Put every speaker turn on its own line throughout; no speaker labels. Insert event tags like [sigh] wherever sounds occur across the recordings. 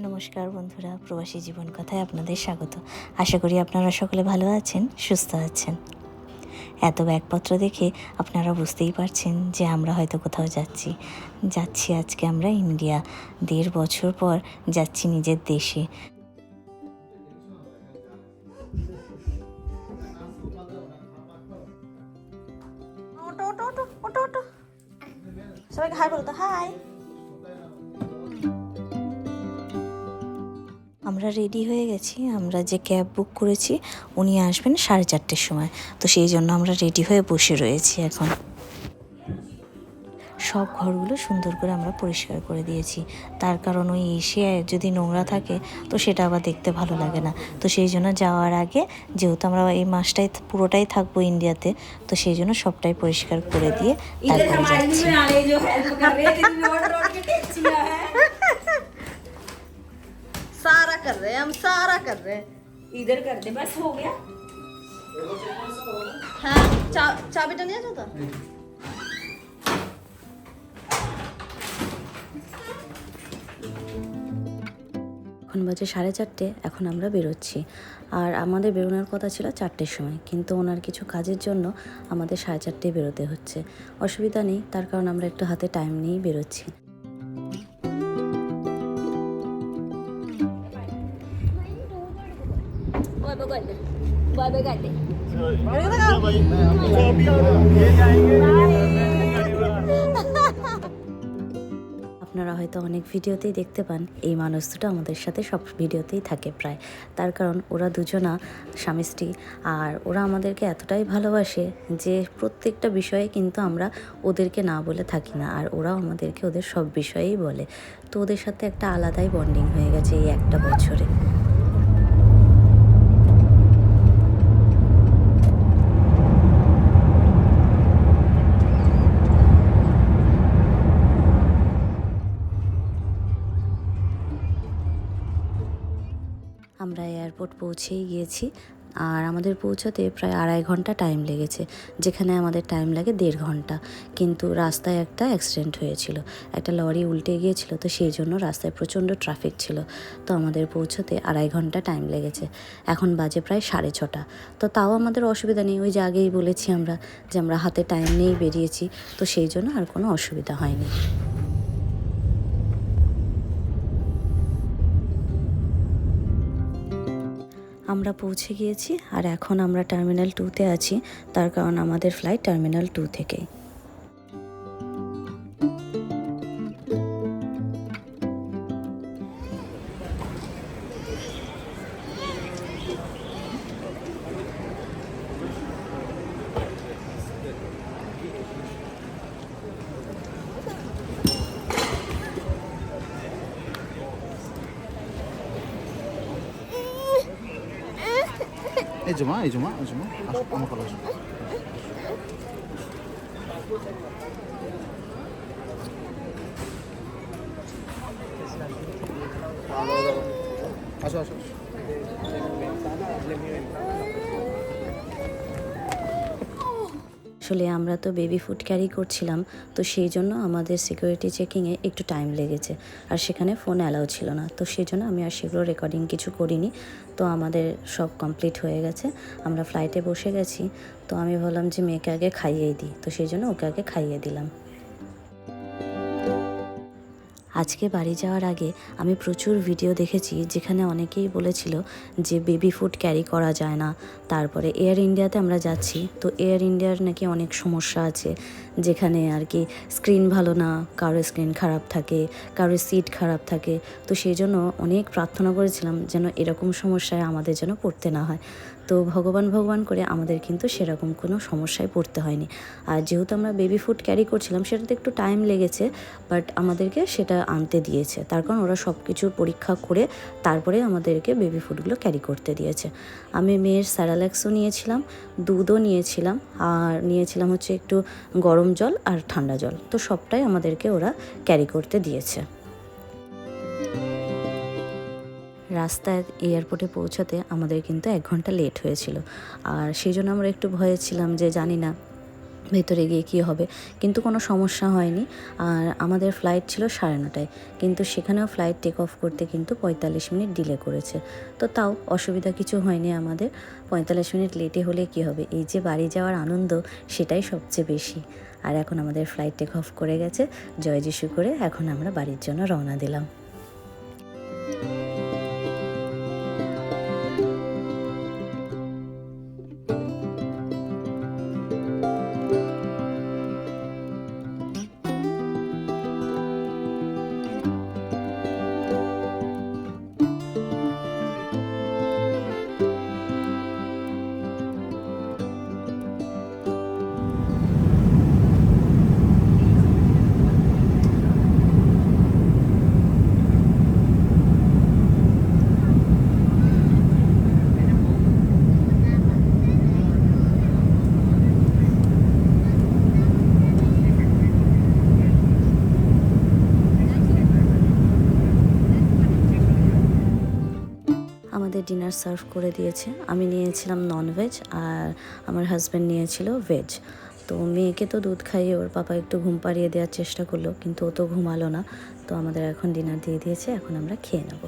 নমস্কার বন্ধুরা, প্রবাসী জীবন কথায় আপনাদের স্বাগত। আশা করি আপনারা সকলে ভালো আছেন, সুস্থ আছেন। এত ব্যাগপত্র দেখে আপনারা বুঝতেই পারছেন যে আমরা হয়তো কোথাও যাচ্ছি। যাচ্ছি আজকে আমরা ইন্ডিয়া। দেড় বছর পর যাচ্ছি নিজের দেশে। আমরা রেডি হয়ে গেছি, আমরা যে ক্যাব বুক করেছি, উনি আসবেন সাড়ে চারটের সময়। তো সেই জন্য আমরা রেডি হয়ে বসে রয়েছি এখন। সব ঘরগুলো সুন্দর করে আমরা পরিষ্কার করে দিয়েছি। তার কারণ ওই এশিয়ায় যদি নোংরা থাকে, তো সেটা আবার দেখতে ভালো লাগে না। তো সেই জন্য যাওয়ার আগে, যেহেতু আমরা এই মাসটাই, পুরোটাই থাকব ইন্ডিয়াতে, তো সেই জন্য সবটাই পরিষ্কার করে দিয়ে তারপরে যাচ্ছি।
कर रहे थे रोड रोड के टेक्सियां है
सारा कर रहे हैं हम सारा कर रहे हैं
इधर कर दे बस हो गया
हाँ चा चाबीटा नहीं आ जाता
এখন বাজে সাড়ে চারটে এখন আমরা বেরোচ্ছি আর আমাদের বেরোনোর কথা ছিল চারটের সময় কিন্তু ওনার কিছু কাজের জন্য আমাদের সাড়ে চারটেয় বেরোতে হচ্ছে অসুবিধা নেই তার কারণ আমরা একটু হাতে টাইম নিয়েই বেরোচ্ছি
बाय [laughs] बाय कर दे
আপনারা হয়তো অনেক ভিডিওতেই দেখতে পান এই মানুষ দুটো আমাদের সাথে সব ভিডিওতেই থাকে প্রায় তার কারণ ওরা দুজনা স্বামী স্ত্রী আর ওরা আমাদেরকে এতটাই ভালোবাসে যে প্রত্যেকটা বিষয়ে কিন্তু আমরা ওদেরকে না বলে থাকি না আর ওরাও আমাদেরকে ওদের সব বিষয়েই বলে তো ওদের সাথে একটা আলাদাই বন্ডিং হয়ে গেছে এই একটা বছরে আমরা এয়ারপোর্ট পৌঁছেই গিয়েছি আর আমাদের পৌঁছাতে প্রায় আড়াই ঘণ্টা টাইম লেগেছে, যেখানে আমাদের টাইম লাগে দেড় ঘণ্টা। কিন্তু রাস্তায় একটা অ্যাক্সিডেন্ট হয়েছিল, একটা লরি উল্টে গিয়েছিল, তো সেই জন্য রাস্তায় প্রচণ্ড ট্রাফিক ছিল। তো আমাদের পৌঁছতে আড়াই ঘণ্টা টাইম লেগেছে, এখন বাজে প্রায় সাড়ে ছটা। তো তাও আমাদের অসুবিধা নেই, ওই যে আগেই বলেছি আমরা যে আমরা হাতে টাইম নিয়েই বেরিয়েছি, তো সেই জন্য আর কোনো অসুবিধা হয়নি। আমরা পৌঁছে গিয়েছি আর এখন আমরা টার্মিনাল টুতে আছি। তার কারণ আমাদের ফ্লাইট টার্মিনাল টু থেকেই।
এই জমা এই জমা এই জমা আসো, আমার কথা আসো। আসো
আসলে আমরা তো বেবি ফুড ক্যারি করছিলাম, তো সেই জন্য আমাদের সিকিউরিটি চেকিংয়ে একটু টাইম লেগেছে। আর সেখানে ফোন অ্যালাউ ছিল না, তো সেই জন্য আমি আর সেগুলো রেকর্ডিং কিছু করিনি। তো আমাদের সব কমপ্লিট হয়ে গেছে, আমরা ফ্লাইটে বসে গেছি। তো আমি ভাবলাম যে মেয়েকে আগে খাইয়েই দিই, তো সেই জন্য ওকে আগে খাইয়ে দিলাম। আজকে বাড়ি যাওয়ার আগে আমি প্রচুর ভিডিও দেখেছি যেখানে অনেকেই বলেছিল যে বেবি ফুড ক্যারি করা যায় না। তারপরে এয়ার ইন্ডিয়াতে আমরা যাচ্ছি। তো এয়ার ইন্ডিয়ার নাকি অনেক সমস্যা আছে। যেখানে আর কি স্ক্রিন ভালো না কারোর স্ক্রিন খারাপ থাকে কারোর সিট খারাপ থাকে। তো সেই জন্য অনেক প্রার্থনা করেছিলাম যেন এরকম সমস্যায় আমাদের যেন পড়তে না হয়। তো ভগবান ভগবান করে আমাদের কিন্তু সেরকম কোনো সমস্যায় পড়তে হয়নি। আর যেহেতু আমরা বেবি ফুড ক্যারি করছিলাম, সেটাতে একটু টাইম লেগেছে বাট আমাদেরকে সেটা আনতে দিয়েছে। তার কারণ ওরা সব কিছু পরীক্ষা করে তারপরে আমাদেরকে বেবি ফুডগুলো ক্যারি করতে দিয়েছে। আমি মেয়ের স্যারাল্যাক্সও নিয়েছিলাম, দুধও নিয়েছিলাম, আর নিয়েছিলাম হচ্ছে একটু গরম জল আর ঠান্ডা জল। তো সবটাই আমাদেরকে ওরা ক্যারি করতে দিয়েছে। রাস্তায় এয়ারপোর্টে পৌঁছাতে আমাদের কিন্তু এক ঘণ্টা লেট হয়েছিল। আর সেই জন্য আমরা একটু ভয়ে ছিলাম যে জানি না ভেতরে গিয়ে কী হবে। কিন্তু কোনো সমস্যা হয়নি। আর আমাদের ফ্লাইট ছিল সাড়ে নটায়। কিন্তু সেখানেও ফ্লাইট টেক অফ করতে কিন্তু পঁয়তাল্লিশ মিনিট ডিলে করেছে। তো তাও অসুবিধা কিছু হয়নি আমাদের। পঁয়তাল্লিশ মিনিট লেটে হলে কী হবে? এই যে বাড়ি যাওয়ার আনন্দ, সেটাই সবচেয়ে বেশি। আর এখন আমাদের ফ্লাইট টেক অফ করে গেছে। জয় যিশু করে এখন আমরা বাড়ির জন্য রওনা দিলাম। ডিনার সার্ভ করে দিয়েছে। আমি নিয়েছিলাম ননভেজ আর আমার হাজব্যান্ড নিয়েছিল ভেজ তো মেয়েকে তো দুধ খাইয়ে ওর পাপা একটু ঘুম পাড়িয়ে দেওয়ার চেষ্টা করল, কিন্তু ও তো ঘুমালো না। তো আমাদের এখন ডিনার দিয়ে দিয়েছে, এখন আমরা খেয়ে নেব।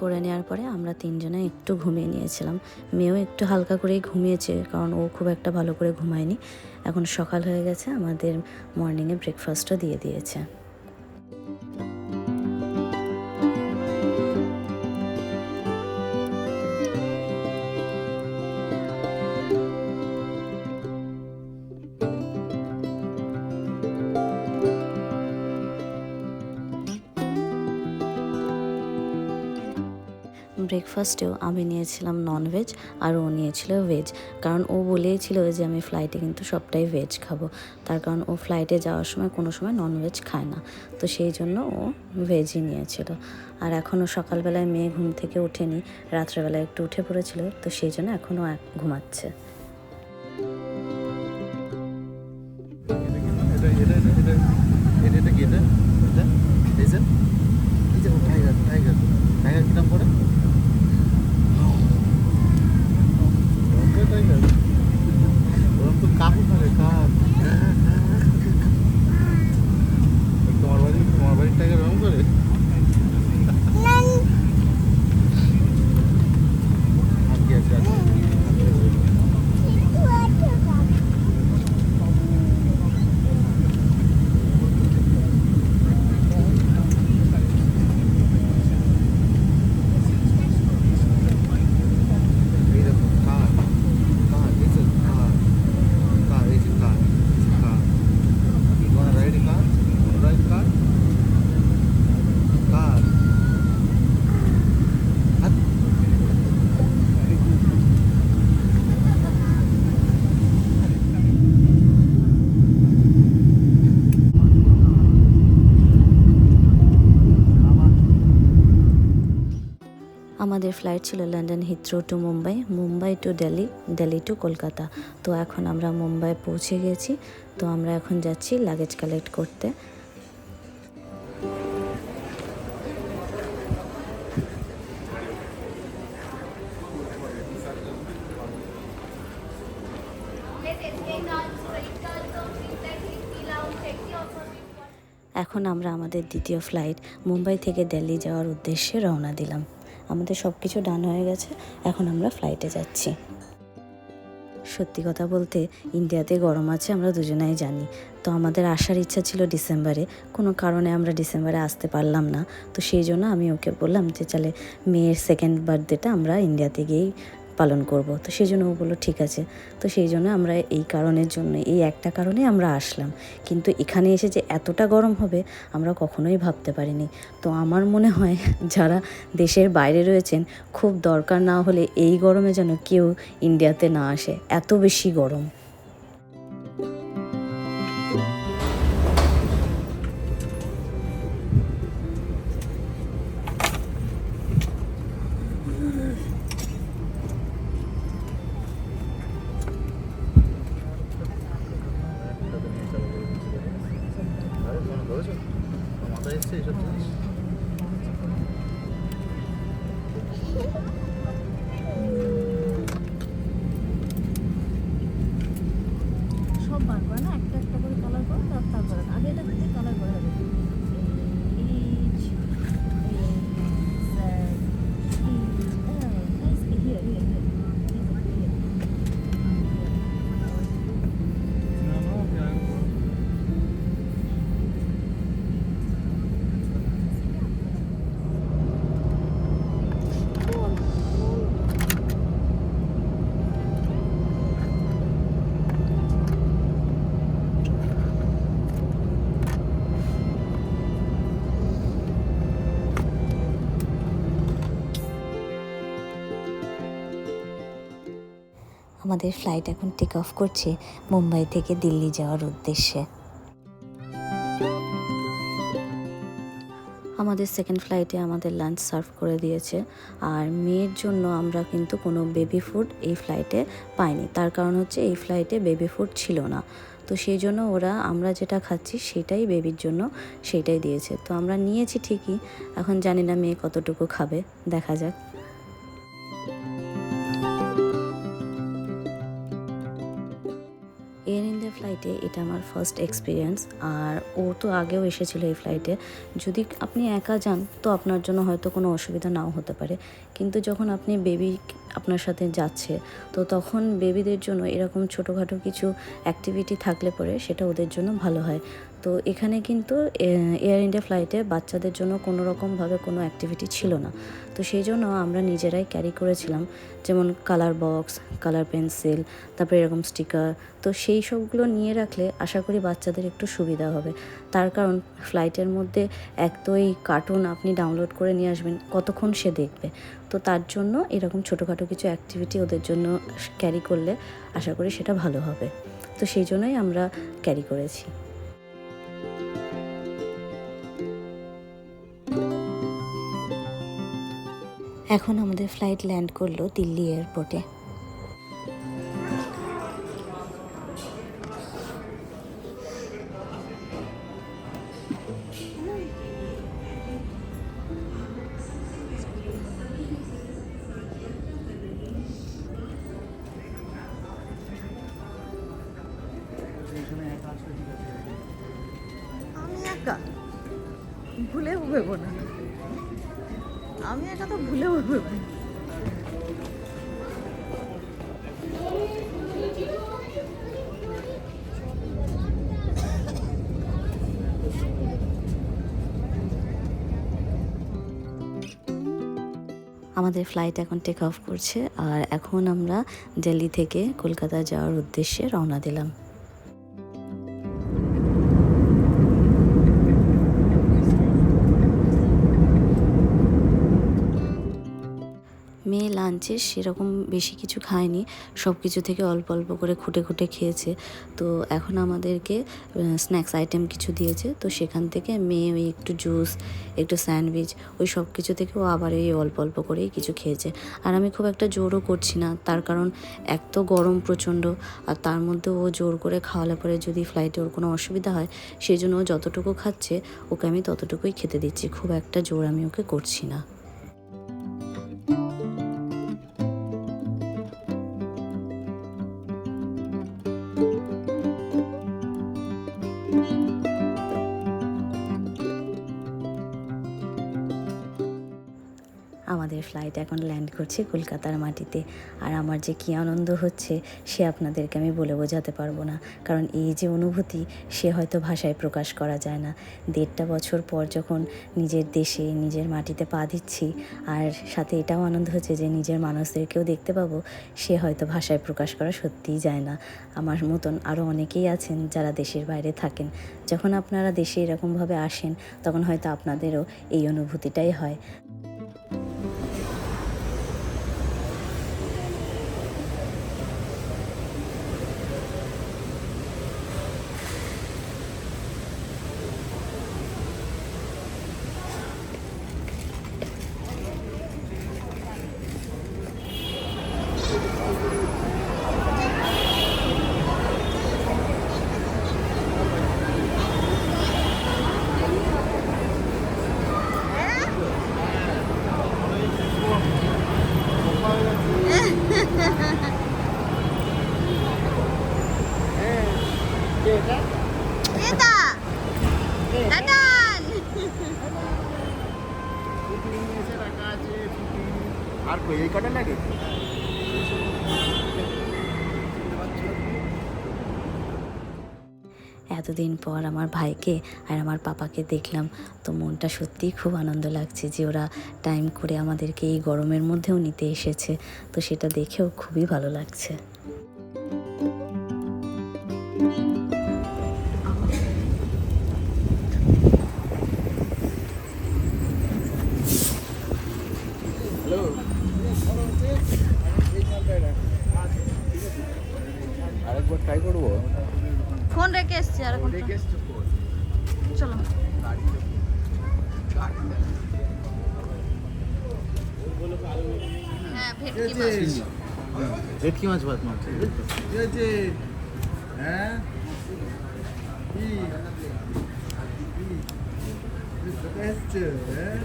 করে নেওয়ার পরে আমরা তিনজনে একটু ঘুমিয়ে নিয়েছিলাম। মেয়েও একটু হালকা করেই ঘুমিয়েছে, কারণ ও খুব একটা ভালো করে ঘুমায়নি। এখন সকাল হয়ে গেছে, আমাদের মর্নিংয়ে ব্রেকফাস্টও দিয়ে দিয়েছে। ব্রেকফাস্টেও আমি নিয়েছিলাম ননভেজ আর ও নিয়েছিল ভেজ কারণ ও বলেইছিল যে আমি ফ্লাইটে কিন্তু সবটাই ভেজ খাব তার কারণ ও ফ্লাইটে যাওয়ার সময় কোনো সময় ননভেজ খায় না তো সেই জন্য ও ভেজই নিয়েছিল আর এখনও সকালবেলায় মেয়ে ঘুম থেকে ওঠেনি রাত্রেবেলায় একটু উঠে পড়েছিল তো সেই জন্য এখনও ঘুমাচ্ছে
টাইগার টাইগার টাইগার কি পড়ে টাইগার ওরকম তো কাকু থাকে কাক তোমার বাড়ি তোমার বাড়ির টাইগার এরকম করে আর কি আছে আর কি আছে? এই দেখো কার কার এই যে কার কার এই যে কার কার You wanna ride a car? Wanna ride a car? Car. হাত।
আমাদের ফ্লাইট ছিল London Heathrow to Mumbai Mumbai to Delhi Delhi to Kolkata তো এখন আমরা মুম্বাই পৌঁছে গেছি। তো আমরা এখন যাচ্ছি লাগেজ কালেক্ট করতে। এখন আমরা আমাদের দ্বিতীয় ফ্লাইট মুম্বাই থেকে দিল্লি যাওয়ার উদ্দেশ্যে রওনা দিলাম। আমাদের সব কিছু ডান হয়ে গেছে, এখন আমরা ফ্লাইটে যাচ্ছি। সত্যি কথা বলতে, ইন্ডিয়াতে গরম আছে, আমরা দুজনেই জানি। তো আমাদের আসার ইচ্ছা ছিল ডিসেম্বরে, কোনো কারণে আমরা ডিসেম্বরে আসতে পারলাম না। তো সেই জন্য আমি ওকে বললাম যে, চলে মেয়ের সেকেন্ড বার্থডেটা আমরা ইন্ডিয়াতে গিয়েই পালন করব। তো সেই জন্য ও বলল, ঠিক আছে। তো সেই জন্য আমরা এই কারণের জন্য, এই একটা কারণে আমরা আসলাম। কিন্তু এখানে এসে যে এতটা গরম হবে, আমরা কখনোই ভাবতে পারিনি। তো আমার মনে হয় যারা দেশের বাইরে রয়েছেন, খুব দরকার না হলে এই গরমে যেন কেউ ইন্ডিয়াতে না আসে। এত বেশি গরম।
একটা একটা করে কালার করে তারপরে আগে এটা কালার করা হবে
আমাদের ফ্লাইট এখন টেক অফ করছে মুম্বাই থেকে দিল্লি যাওয়ার উদ্দেশ্যে। আমাদের সেকেন্ড ফ্লাইটে আমাদের লাঞ্চ সার্ভ করে দিয়েছে, আর মেয়ের জন্য আমরা কিন্তু কোনো বেবি ফুড এই ফ্লাইটে পাইনি। তার কারণ হচ্ছে এই ফ্লাইটে বেবি ফুড ছিল না। তো সেই জন্য ওরা আমরা যেটা খাচ্ছি সেটাই বেবির জন্য সেটাই দিয়েছে। তো আমরা নিয়েছি ঠিকই, এখন জানি না মেয়ে কতটুকু খাবে, দেখা যাক। ফ্লাইটে এটা আমার ফার্স্ট এক্সপিরিয়েন্স আর ও তো আগেও এসেছিল এই ফ্লাইটে যদি আপনি একা যান, তো আপনার জন্য হয়তো কোনো অসুবিধা নাও হতে পারে। কিন্তু যখন আপনি বেবি আপনার সাথে যাচ্ছে, তো তখন বেবিদের জন্য এরকম ছোটোখাটো কিছু অ্যাক্টিভিটি থাকলে পরে সেটা ওদের জন্য ভালো হয়। তো এখানে কিন্তু এয়ার ইন্ডিয়া ফ্লাইটে বাচ্চাদের জন্য কোনো রকমভাবে কোনো অ্যাক্টিভিটি ছিল না। তো সেই জন্য আমরা নিজেরাই ক্যারি করেছিলাম, যেমন কালার বক্স কালার পেন্সিল তারপরে এরকম স্টিকার তো সেই সবগুলো নিয়ে রাখলে আশা করি বাচ্চাদের একটু সুবিধা হবে। তার কারণ ফ্লাইটের মধ্যে এক তো এই কার্টুন আপনি ডাউনলোড করে নিয়ে আসবেন, কতক্ষণ সে দেখবে। তো তার জন্য এরকম ছোটোখাটো কিছু অ্যাক্টিভিটি ওদের জন্য ক্যারি করলে আশা করি সেটা ভালো হবে। তো সেই জন্যই আমরা ক্যারি করেছি। এখন আমাদের ফ্লাইট ল্যান্ড করল দিল্লি এয়ারপোর্টে আমাদের ফ্লাইট এখন টেক অফ করছে আর এখন আমরা দিল্লি থেকে কলকাতা যাওয়ার উদ্দেশ্যে রওনা দিলাম। লাঞ্চে সেরকম বেশি কিছু খায়নি। সব কিছু থেকে অল্প অল্প করে খুঁটে খুঁটে খেয়েছে। তো এখন আমাদেরকে স্ন্যাক্স আইটেম কিছু দিয়েছে। তো সেখান থেকে মেয়ে ওই একটু জুস একটু স্যান্ডউইচ ওই সব কিছু থেকে ও আবার এই অল্প অল্প করেই কিছু খেয়েছে। আর আমি খুব একটা জোরও করছি না। তার কারণ এক তো গরম প্রচণ্ড, আর তার মধ্যে ও জোর করে খাওয়ালে পরে যদি ফ্লাইটে ওর কোনো অসুবিধা হয় সেই জন্য ও যতটুকু খাচ্ছে, ওকে আমি ততটুকুই খেতে দিচ্ছি। খুব একটা জোর আমি ওকে করছি না। আমাদের ফ্লাইট এখন ল্যান্ড করছে কলকাতার মাটিতে। আর আমার যে কী আনন্দ হচ্ছে, সে আপনাদেরকে আমি বলে বোঝাতে পারব না। কারণ এই যে অনুভূতি, সে হয়তো ভাষায় প্রকাশ করা যায় না। দেড়টা বছর পর যখন নিজের দেশে, নিজের মাটিতে পা দিচ্ছি, আর সাথে এটাও আনন্দ হচ্ছে যে নিজের মানুষদেরকেও দেখতে পাবো, সে হয়তো ভাষায় প্রকাশ করা সত্যিই যায় না। আমার মতন আরও অনেকেই আছেন যারা দেশের বাইরে থাকেন। যখন আপনারা দেশে এরকমভাবে আসেন, তখন হয়তো আপনাদেরও এই অনুভূতিটাই হয়। এতদিন পর আমার ভাইকে আর আমার পাপাকে দেখলাম। তো মনটা সত্যিই খুব আনন্দ লাগছে যে ওরা টাইম করে আমাদেরকে এই গরমের মধ্যেও নিতে এসেছে। তো সেটা দেখেও খুবই ভালো লাগছে।
হ্যাঁ ভেটকি মাছ
ভেটকি মাছ ভাত মাছ ঠিক আছে হ্যাঁ কি এসছে হ্যাঁ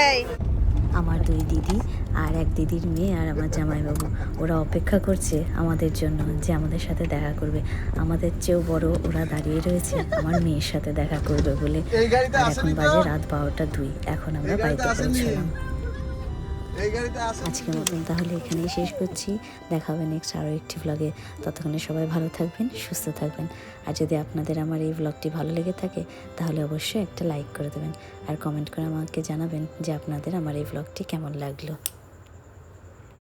এই
আমার দুই দিদি আর এক দিদির মেয়ে আর আমার জামাইবাবু। ওরা অপেক্ষা করছে আমাদের জন্য যে আমাদের সাথে দেখা করবে। আমাদের চেয়েও বড় ওরা দাঁড়িয়ে রয়েছে আমার মেয়ের সাথে দেখা করবে বলে। এখন বাজে রাত বারোটা দুই এখন আমরা বাড়িতে পৌঁছলাম। আজকের মতন তাহলে এখানেই শেষ করছি। দেখা হবে নেক্সট আরও একটি ব্লগে ততক্ষণে সবাই ভালো থাকবেন, সুস্থ থাকবেন। আর যদি আপনাদের আমার এই ব্লগটি ভালো লেগে থাকে, তাহলে অবশ্যই একটা লাইক করে দেবেন। আর কমেন্ট করে আমাকে জানাবেন যে আপনাদের আমার এই ব্লগটি কেমন লাগল।